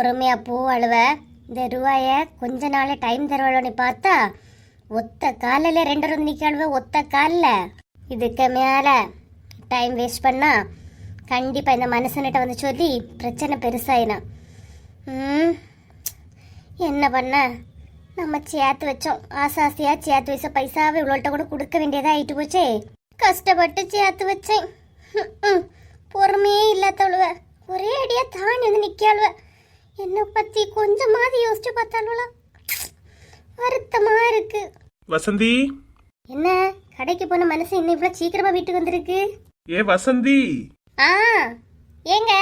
பொறுமையா பூ அழுவ இந்த ரூபாய கொஞ்ச நாள் டைம் தருவாளோன்னு பார்த்தா ஒத்த காலில் ரெண்டு வந்து நிற்க ஒத்த காலில். இதுக்கு மேலே டைம் வேஸ்ட் பண்ணா கண்டிப்பாக இந்த மனுஷன்கிட்ட வந்து சொல்லி பிரச்சனை பெருசாயினா. ம் என்ன பண்ண? நம்ம சேர்த்து வச்சோம். ஆசை ஆசையாக சேர்த்து வச்ச பைசாவை இவ்வளோட்ட கூட கொடுக்க வேண்டியதாக ஆயிட்டு போச்சே. கஷ்டப்பட்டு சேர்த்து வச்சேன். பொறுமையே இல்லாதவளுவ. ஒரே அடியாக தாண்டி வந்து நிக்காளுவ என்னை பத்தி கொஞ்சமாவது யோசிச்சு பார்த்தாளுவல வருத்தமா இருக்கு வசந்தி? என்ன? கடைக்கு போன மனசு இன்னும் இவ்வளோ சீக்கிரமா வீட்டுக்கு வந்திருக்கு? ஏ வசந்தி! ஆ ஏங்க?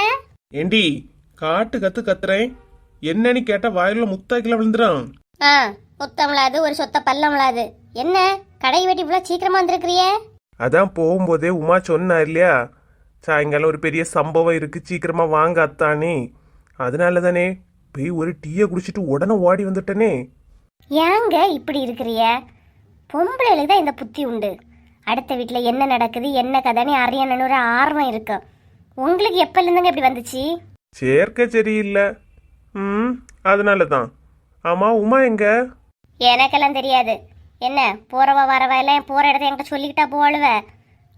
ஏண்டி காட்டு கத்து கத்துறேன். என்னன்னு கேட்டா வாயில முத்தாக்கில விழுந்துறான் ஆ முத்தம்லாது ஒரு சொத்த பல்லம்லாது என்ன? கடை வெட்டி இவ்வளோ சீக்கிரமா வந்திருக்கிறியே? அதான் போகும்போதே உமா சொன்னா இல்லையா? சாயங்காலம் ஒரு பெரிய சம்பவம் இருக்கு சீக்கிரமா வாங்க அத்தானே. அதனால தானே போய் ஒரு டீயை குடிச்சிட்டு உடனே ஓடி வந்துட்டனே. ஏங்க இப்படி இருக்கிறிய? பொம்பளைகளுக்கு தான் இந்த புத்தி உண்டு. அடுத்த வீட்டில் என்ன நடக்குது என்ன கதைன்னு அறியணும்னு ஒரு ஆர்வம் இருக்கு. உங்களுக்கு எப்பல இருந்துங்க இப்படி வந்துச்சு? சேர்க்க சரியில்லை. ம் அதனால தான் ஆமா உமா எங்க? எனக்கெல்லாம் தெரியாது. என்ன போறவ வரவ எல்லாம் போற இடத்த என்கிட்ட சொல்லிக்கிட்டா போவாளுவ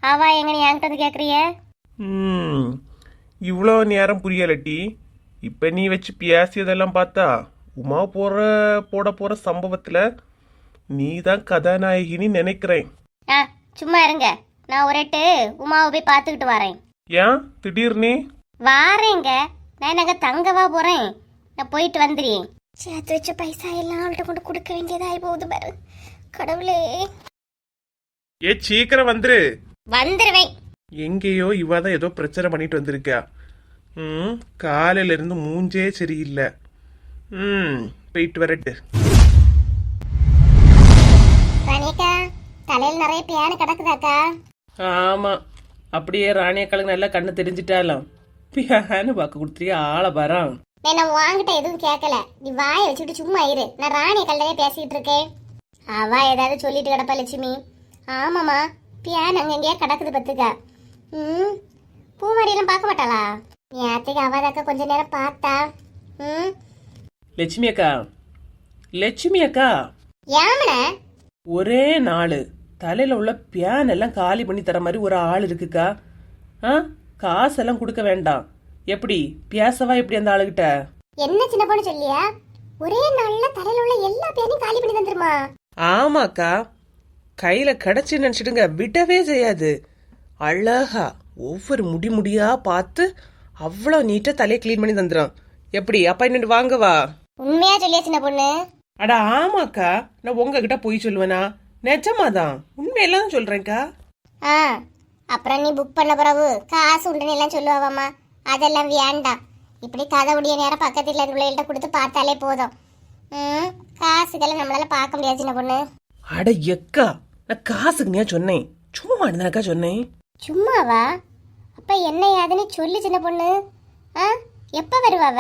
அவ எங்க நீ என்கிட்ட வந்து கேக்குறிய? ம் இவ்வளோ நேரம் புரியலட்டி இப்போ நீ வச்சு பேசியதெல்லாம் பார்த்தா உமா போற போட போற சம்பவத்துல நீ தான் கதாநாயகின்னு நினைக்கிறேன். ஆ சும்மா இருங்க. நான் ஒரு எட்டு உமாவை போய் பார்த்துக்கிட்டு வரேன். ஏன்? திடீர்னு வாரேங்க. நான் என்னங்க தங்கவா போறேன்? நான் போயிட்டு வந்துடுறேன். சேர்த்து வச்ச பைசா எல்லாம் அவள்கிட்ட கொண்டு கொடுக்க வேண்டியதாகி போகுது பாரு. கடவுளே. ஏ சீக்கிரம் வந்துரு. வந்துருவேன். எங்கேயோ இவ தான் ஏதோ பிரச்சனை பண்ணிட்டு வந்திருக்கா. ம். காலையில இருந்து மூஞ்சே சரியில்லை. ம். போயிட்டு வரட்டு. ராணியக்கா தலையில் நிறைய பியானு கிடக்குதாக்கா ஆமா. அப்படியே ராணியக்காளுக்கு நல்லா கண்ணு தெரிஞ்சிட்டாலும். பியான்னு பார்க்க கொடுத்துறியா ஆளை பாரான் நான் வாங்கிட்ட எதுவும் கேட்கல. நீ வாயை வச்சுட்டு சும்மா இரு. நான் ராணி கல்லவே பேசிட்டு இருக்கேன். அவ ஏதாவது சொல்லிட்டு கிடப்பா லட்சுமி. ஆமாம்மா பியான் அங்கங்கேயே கிடக்குது பத்துக்கா ம். பூமாரியெல்லாம் பார்க்க மாட்டாளா? அவதாக்கா கொஞ்ச நேரம் பார்த்தா. ம்? லட்சுமி அக்கா லட்சுமி அக்கா. ஏமன ஒரே நாள். தலையில உள்ள பியான் எல்லாம் காலி பண்ணி தர மாதிரி ஒரு ஆள் இருக்குக்கா. ஆ? காசெல்லாம் கொடுக்க வேண்டாம். எப்படி? பேசவா எப்படி அந்த ஆளுகிட்ட? என்ன சின்ன பொண்ணு சொல்லியா? ஒரே நாள்ல தலையில உள்ள எல்லா பேனையும் காலி பண்ணி தந்துருமா? ஆமாக்கா. கையில கிடைச்சு நினைச்சிடுங்க விடவே செய்யாது. அழகா ஒவ்வொரு முடி முடியா பார்த்து அவ்வளோ நீட்டா தலையை க்ளீன் பண்ணி தந்துடும் எப்படி? அப்பாயின்மெண்ட் வாங்கவா? உண்மையா சொல்லியா சின்ன பொண்ணு? அட ஆமாக்கா. நான் உங்ககிட்ட போய் சொல்லுவேனா? நிஜமாதான். உண்மையெல்லாம் சொல்றேன்க்கா. ஆ அப்புறம் நீ புக் பண்ண பிறகு காசு உண்டுன்னு எல்லாம் சொல்லுவாவாம்மா. அதெல்லாம் வேண்டாம். இப்படி கதை உடைய நேரம் பக்கத்தில் இருந்த பிள்ளைகள்ட்ட கொடுத்து பார்த்தாலே போதும். ம் காசுக்கெல்லாம் நம்மளால பார்க்க முடியாது சின்ன பொண்ணு. அட எக்கா. நான் காசுக்கு நீ சொன்னேன். சும்மா இருந்தாக்கா சொன்னேன். சும்மாவா? அப்ப என்ன யாதுன்னு சொல்லு சின்ன பொண்ணு. ஆ? எப்ப வருவாவ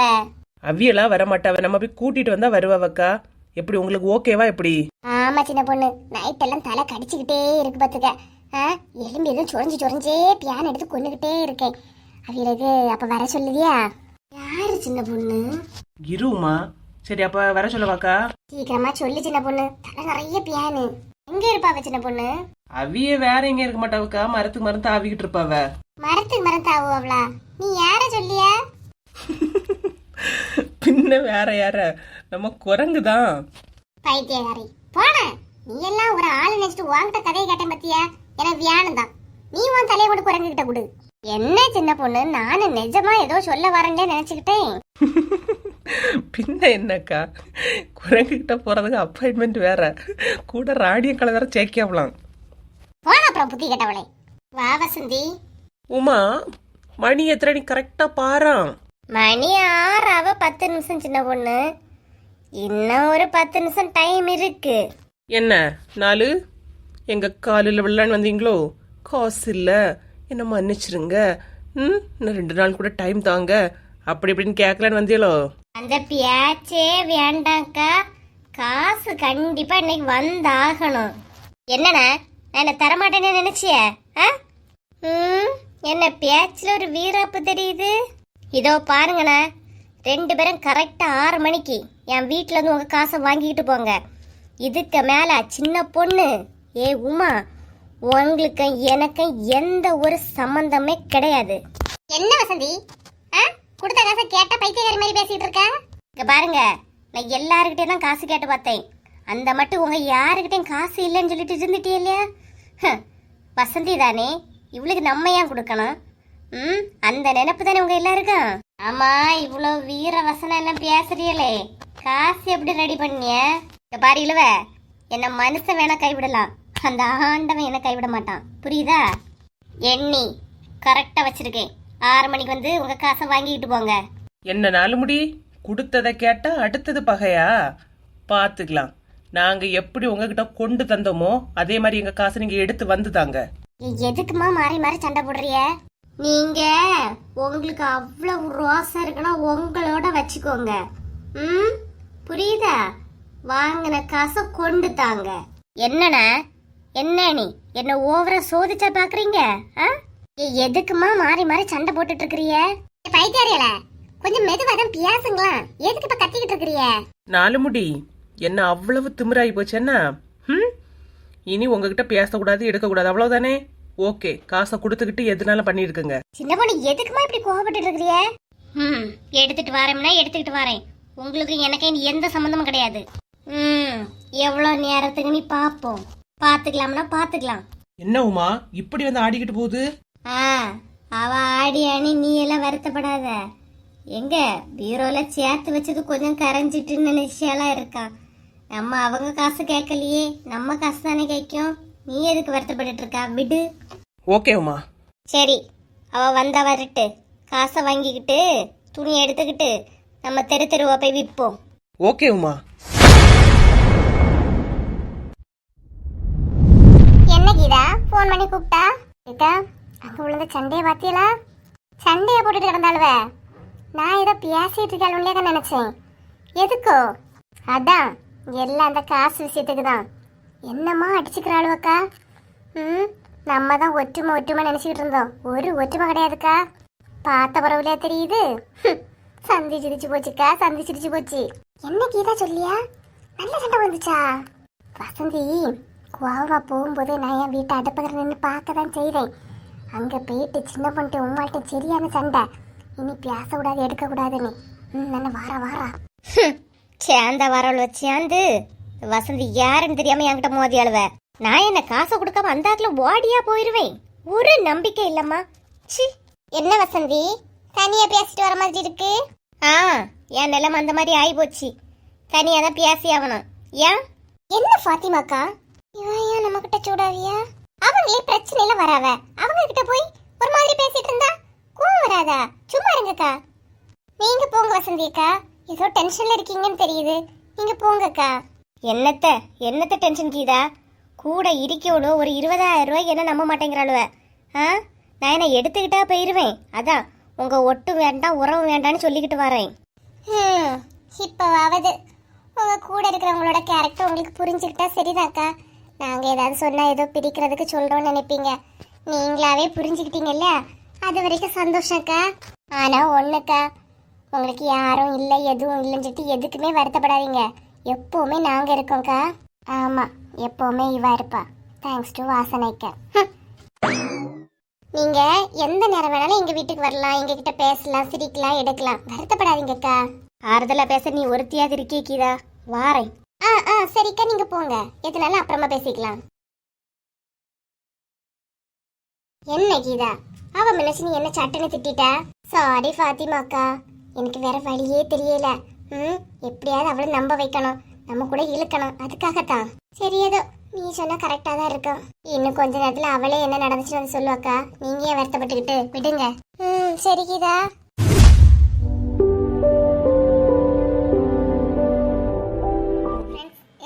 அவியெல்லாம் வரமாட்டாவ நம்ம போய் கூட்டிட்டு வந்தா வருவாவக்கா எப்படி உங்களுக்கு ஓகேவா எப்படி? ஆமா சின்ன பொண்ணு. நைட் எல்லாம் தலை கடிச்சுக்கிட்டே இருக்கு பாத்துக்க. எலும்பு எதுவும் சுரஞ்சு சுரஞ்சே பியான் எடுத்து கொண்டுகிட்டே இருக்கேன். அவங்களுக்கு அப்ப வர சொல்லுதியா? யாரு சின்ன பொண்ணு? இருமா. சரி அப்ப வர சொல்லவாக்கா சீக்கிரமா சொல்லு சின்ன பொண்ணு. தலை நிறைய பியானு எங்க இருப்பாவ சின்ன பொண்ணு. அவிய வேற எங்க இருக்க மாட்டாவுக்கா மரத்துக்கு மரத்து ஆவிக்கிட்டு இருப்பாவ. மரத்துக்கு மரத்தாவோ அவளா நீ யார சொல்லியா? பின்ன வேற யார? நம்ம குரங்கு தான் பைத்தியகாரி. போன. நீ எல்லாம் ஒரு ஆளு நினைச்சிட்டு வாங்கிட்ட கதையை கேட்டேன் பத்தியா? எனக்கு வியானம் தான். நீ உன் தலையை கொண்டு குரங்குகிட்ட கொடு. என்ன சின்ன பொண்ணு? நானும் நிஜமா ஏதோ சொல்ல வரேன்டே நினைச்சுக்கிட்டேன். பின்ன என்னக்கா? குரங்கு கிட்ட போறதுக்கு அப்பாயின்மெண்ட் வேற. கூட ராணிய வேற சேர்க்கலாம் போன அப்புறம் புத்தி கேட்டவளே. வா வசந்தி. உமா மணி எத்தனை நீ கரெக்டா பாராம் மணி ஆறாவ பத்து நிமிஷம் சின்ன பொண்ணு. இன்னும் ஒரு பத்து நிமிஷம் டைம் இருக்கு. என்ன நாலு? எங்க காலில் விழலான்னு வந்தீங்களோ? காசு இல்ல. என்ன மன்னிச்சிருங்க. ம் இன்னும் ரெண்டு நாள் கூட டைம் தாங்க. அப்படி இப்படின்னு கேட்கலான்னு வந்தீங்களோ? அந்த பேச்சே வேண்டாங்க்கா. காசு கண்டிப்பா இன்னைக்கு வந்தாகணும். என்னண்ணா நான் என்ன தரமாட்டேன்னு நினைச்சிய? ஆ? ம் என்ன பேச்சில் ஒரு வீராப்பு தெரியுது? இதோ பாருங்கண்ணா ரெண்டு பேரும் கரெக்டாக ஆறு மணிக்கு என் வீட்டில் இருந்து உங்கள் காசை வாங்கிக்கிட்டு போங்க. இதுக்கு மேலே சின்ன பொண்ணு. ஏ உமா உங்களுக்கு எனக்கும் எந்த ஒரு சம்மந்தமே கிடையாது. என்ன வசந்தி? ஆ? கொடுத்த காசை கேட்ட பைத்தியக்காரி மாதிரி பாருங்க நான் எல்லாருக்கிட்டே தான் காசு கேட்டு பார்த்தேன். அந்த மட்டும் உங்க யாருக்கிட்டையும் காசு இல்லைன்னு சொல்லிட்டு இருந்துட்டே இல்லையா? வசந்தி தானே இவளுக்கு நம்ம ஏன் கொடுக்கணும்? ம் அந்த நினைப்பு தானே உங்க எல்லாருக்கும்? ஆமா இவ்வளோ வீர வசனம் என்ன பேசுறீங்களே? காசு எப்படி ரெடி பண்ணிய இந்த பாரு இழுவ என்ன மனுஷன் வேணா கைவிடலாம். அந்த ஆண்டவன் என்ன கைவிட மாட்டான். புரியுதா? எண்ணி கரெக்டா வச்சிருக்கேன். ஆறு மணிக்கு வந்து உங்க காசை வாங்கிக்கிட்டு போங்க. என்ன நாலு முடி? கொடுத்ததை கேட்டா அடுத்தது பகையா? பார்த்துக்கலாம். நாங்க எப்படி உங்ககிட்ட கொண்டு தந்தோமோ அதே மாதிரி எங்க காசை நீங்க எடுத்து வந்து தாங்க. எதுக்குமா மாறி மாறி சண்டை போடுறிய? நீங்க உங்களுக்கு அவ்வளவு ரோசா இருக்குன்னா உங்களோட வச்சுக்கோங்க. ம்? புரியுதா? வாங்கின காசை கொண்டு தாங்க. என்னண்ணா? என்ன நீ? என்ன ஓவரா சோதிச்சா பாக்குறீங்க? ஆ? எதுக்குமா மாறி மாறி சண்டை போட்டுட்டு இருக்கிறிய? பைத்தியாரியல கொஞ்சம் மெதுவா தான் பேசுங்களா எதுக்கு இப்ப கத்திக்கிட்டு இருக்கிறிய? நாலு முடி. என்ன அவ்வளவு திமிராகி போச்சேன்னா ம் இனி உங்ககிட்ட பேசக்கூடாது எடுக்கக்கூடாது அவ்வளவுதானே? ஓகே காசை கொடுத்துக்கிட்டு எதுனாலும் பண்ணியிருக்குங்க. சின்ன பொண்ணு எதுக்குமா இப்படி கோவப்பட்டு இருக்கிறிய? ம் எடுத்துட்டு வரேன்னா எடுத்துக்கிட்டு வரேன். உங்களுக்கு எனக்கு எந்த சம்மந்தமும் கிடையாது. ம் எவ்வளோ நேரத்துக்கு நீ பார்ப்போம் பார்த்துக்கலாம்னா பார்த்துக்கலாம் என்ன உமா இப்படி வந்து ஆடிக்கிட்டு போகுது? ஆ அவ ஆடி அணி நீ எல்லாம் வருத்தப்படாத. எங்க பீரோல சேர்த்து வச்சது கொஞ்சம் கரைஞ்சிட்டுன்னு நினைச்சாலாம் இருக்கான் நம்ம அவங்க காசு கேட்கலையே நம்ம காசு தானே கேட்கும். நீ எதுக்கு வருத்தப்பட்டுட்டு இருக்கா? விடு. ஓகே உமா. சரி அவ வந்தா வரட்டு. காசை வாங்கிக்கிட்டு துணி எடுத்துக்கிட்டு நம்ம தெரு தெருவா போய் விற்போம் ஓகே உமா. என்ன கீதா? ஃபோன் பண்ணி கூப்பிட்டா? கீதா அங்க விழுந்த சண்டையை பாத்தியலா சண்டையை போட்டுட்டு கிடந்தாளுவ. நான் ஏதோ பேசிட்டு இருக்காளுங்களே தான் நினைச்சேன். எதுக்கோ? அதான் எல்லாம் அந்த காசு விஷயத்துக்கு தான் என்னம்மா அடிச்சுக்கிறாளுவக்கா ம் நம்ம தான் ஒற்றுமை ஒற்றுமை நினச்சிக்கிட்டு இருந்தோம். ஒரு ஒற்றுமை கிடையாதுக்கா. பார்த்த பரவலையா தெரியுது? சந்தி சிரிச்சு போச்சுக்கா சந்தி சிரிச்சு போச்சு. என்ன கீதா சொல்லியா? நல்ல சண்டை வந்துச்சா? வசந்தி கோவமா போகும்போது நான் என் வீட்டை அடுப்பகிற நின்று பார்க்க தான் செய்கிறேன் அங்கே போயிட்டு சின்ன பண்ணிட்டு உங்கள்கிட்ட சரியான சண்டை. இனி பேசக்கூடாது எடுக்கக்கூடாதுன்னு ம் நல்ல வாரா வாரா. சேர்ந்த வரவள் சேர்ந்து வசந்தி யாருன்னு தெரியாம என்கிட்ட மோதி அழுவ. நான் என்ன காசை கொடுக்காம அந்த ஆத்துல ஓடியா போயிருவேன்? ஒரு நம்பிக்கை இல்லம்மா. சி. என்ன வசந்தி? தனியா பேசிட்டு வர மாதிரி இருக்கு? ஆ என் நிலைமை அந்த மாதிரி ஆகி போச்சு. தனியா தான் பேசி ஆகணும் ஏன்? என்ன ஃபாத்திமாக்கா? இவன் ஏன் நம்ம கிட்ட சூடாவியா? அவங்களே பிரச்சனையில வராவ. அவங்க கிட்ட போய் ஒரு மாதிரி பேசிட்டு இருந்தா கோவம் வராதா? சும்மா இருங்கக்கா. நீங்க போங்க வசந்தி அக்கா. ஏதோ டென்ஷன்ல இருக்கீங்கன்னு தெரியுது. நீங்க போங்கக்கா என்னத்த? என்னத்த டென்ஷன் கீதா? கூட இருக்கணும் ஒரு இருபதாயிரம் ரூபாய் என்ன நம்ப மாட்டேங்கிறாளுவ? ஆ? நான் என்ன எடுத்துக்கிட்டா போயிருவேன். அதான் உங்க ஒட்டு வேண்டாம் உறவு வேண்டாம்னு சொல்லிக்கிட்டு வரேன். இப்போவாவது. உங்க கூட இருக்கிறவங்களோட கேரக்டர் உங்களுக்கு புரிஞ்சுக்கிட்டா சரிதாக்கா நாங்க ஏதாவது சொன்னா ஏதோ பிரிக்கிறதுக்கு சொல்றோம்னு நினைப்பீங்க. நீங்களாவே புரிஞ்சுக்கிட்டீங்கல்ல அது வரைக்கும் சந்தோஷம்க்கா ஆனா ஒண்ணுக்கா உங்களுக்கு யாரும் இல்லை எதுவும் இல்லைன்னு சொல்லிட்டு எதுக்குமே வருத்தப்படாதீங்க. எப்பவுமே நாங்க இருக்கோம்க்கா. ஆமா எப்பவுமே இவா இருப்பா. தேங்க்ஸ் டு வாசனைக்கா ஹம். நீங்க எந்த நேரம் வேணாலும் எங்க வீட்டுக்கு வரலாம் எங்க கிட்ட பேசலாம் சிரிக்கலாம் எடுக்கலாம். வருத்தப்படாதீங்கக்கா ஆறுதலா பேச நீ ஒருத்தியாக இருக்கே கீதா. வாரேன். ஆ ஆ சரிக்கா நீங்க போங்க. எதுனாலும் அப்புறமா பேசிக்கலாம். என்ன கீதா? அவ மனசு நீ என்ன சட்டனை திட்டிட்டா? சாரி ஃபாத்திமாக்கா எனக்கு வேற வழியே தெரியல. ம் எப்படியாவது அவளை நம்ப வைக்கணும். நம்ம கூட இழுக்கணும். அதுக்காகத்தான். சரி ஏதோ. நீ சொன்னா கரெக்டா தான் இருக்கும். இன்னும் கொஞ்ச நேரத்துல அவளே என்ன நடந்துச்சுன்னு வந்து சொல்லுவாக்கா நீங்க ஏன் வருத்தப்பட்டுக்கிட்டு? விடுங்க. ம் சரி கீதா.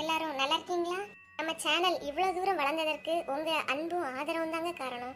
எல்லாரும் நல்லா இருக்கீங்களா? நம்ம சேனல் இவ்வளோ தூரம் வளர்ந்ததற்கு உங்கள் அன்பும் ஆதரவும் தாங்க காரணம்.